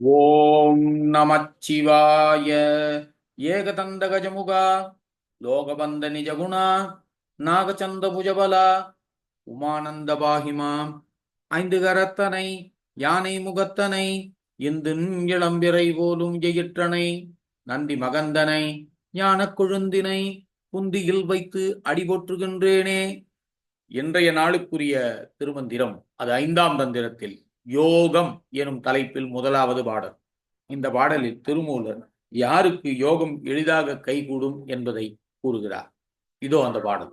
ஓம் நமச்சிவாய. ஏகதந்த கஜமுகா லோகபந்த நிஜகுணா நாகச்சந்த புஜபலா உமானந்த பாகிமாம் ஐந்து கரத்தனை யானை முகத்தனை இந்து இளம்பிறை போலும் எயிற்றனை நந்தி மகந்தனை ஞானக் கொழுந்தினை புந்தியில் வைத்து அடிபோற்றுகின்றேனே. இன்றைய நாளுக்குரிய திருமந்திரம் அது ஐந்தாம் தந்திரத்தில். யோகம் எனும் தலைப்பில் முதலாவது பாடல். இந்த பாடலில் திருமூலர் யாருக்கு யோகம் எளிதாக கைகூடும் என்பதை கூறுகிறார். இதோ அந்த பாடல்.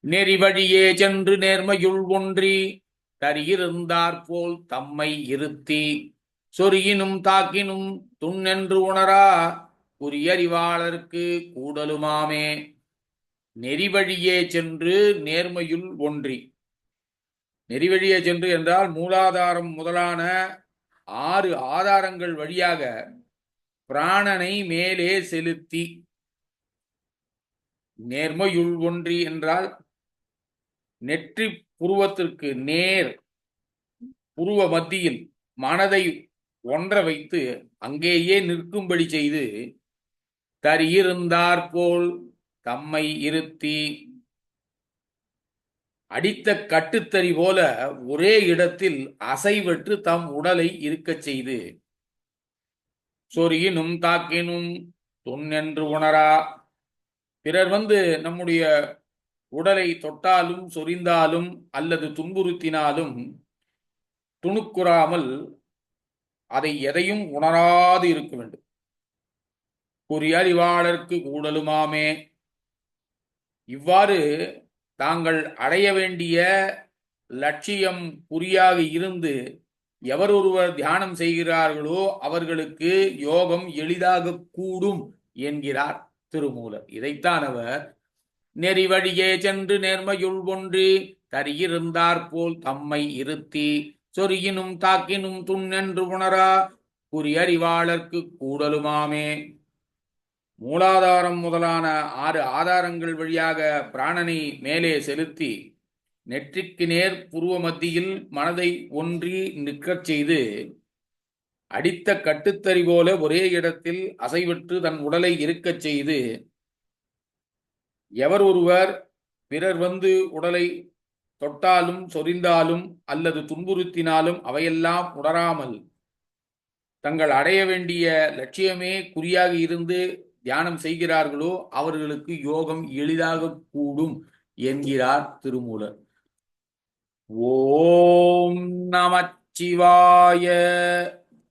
நெறி வழியே சென்று நேர்மையுள் ஒன்றி தரியிருந்தாற் போல் தம்மை இருத்தி சொறியினும் தாக்கினும் துண்ணென்று உணரா குறியறிவாளர்க்கு கூடலுமாமே. நெறிவழியே சென்று நேர்மையுள் ஒன்றி நெறிவழியே சென்று என்றால் மூலாதாரம் முதலான ஆறு ஆதாரங்கள் வழியாக பிராணனை மேலே செலுத்தி நேர்மையுள் ஒன்றி என்றால் நெற்றி புருவத்திற்கு நேர் புருவ மத்தியில் மனதை ஒன்ற வைத்து அங்கேயே நிற்கும்படி செய்து தரியிருந்தாற்போல் தம்மை இருத்தி அடித்த கட்டுத்தறி போல ஒரே இடத்தில் அசைவற்று தம் உடலை இருக்கச் செய்து. சொரியினும் தாக்கினும் துண்ணென்று உணரா. பிறர் வந்து நம்முடைய உடலை தொட்டாலும் சொரிந்தாலும் அல்லது துன்புறுத்தினாலும் துணுக்குறாமல் அதை எதையும் உணராது இருக்க வேண்டும். குறியறிவாளர்க்கு கூடலுமாமே. இவ்வாறு தாங்கள் அடைய வேண்டிய லட்சியம் குறியாக இருந்து எவர் ஒருவர் தியானம் செய்கிறார்களோ அவர்களுக்கு யோகம் எளிதாக கூடும் என்கிறார் திருமூலர். இதைத்தான் அவர் நெறி வழியே சென்று நேர்மையுள் ஒன்று தரியிருந்தார் போல் தம்மை இருத்தி சொறியினும் தாக்கினும் துண்ணென்று உணரா குறியறிவாளர்க்கு கூடலுமாமே. மூலாதாரம் முதலான ஆறு ஆதாரங்கள் வழியாக பிராணனை மேலே செலுத்தி நெற்றிக்கு நேர் புருவ மத்தியில் மனதை ஒன்றி நிற்கச் செய்து அடித்த கட்டுத்தறி போல ஒரே இடத்தில் அசைவற்று தன் உடலை இருக்கச் செய்து எவர் ஒருவர் பிறர் வந்து உடலை தொட்டாலும் சொரிந்தாலும் அல்லது துன்புறுத்தினாலும் அவையெல்லாம் உணராமல் தங்கள் அடைய வேண்டிய லட்சியமே குறியாக இருந்து தியானம் செய்கிறார்களோ அவர்களுக்கு யோகம் எளிதாக கூடும் என்கிறார் திருமூலர். ஓம் நமச்சிவாய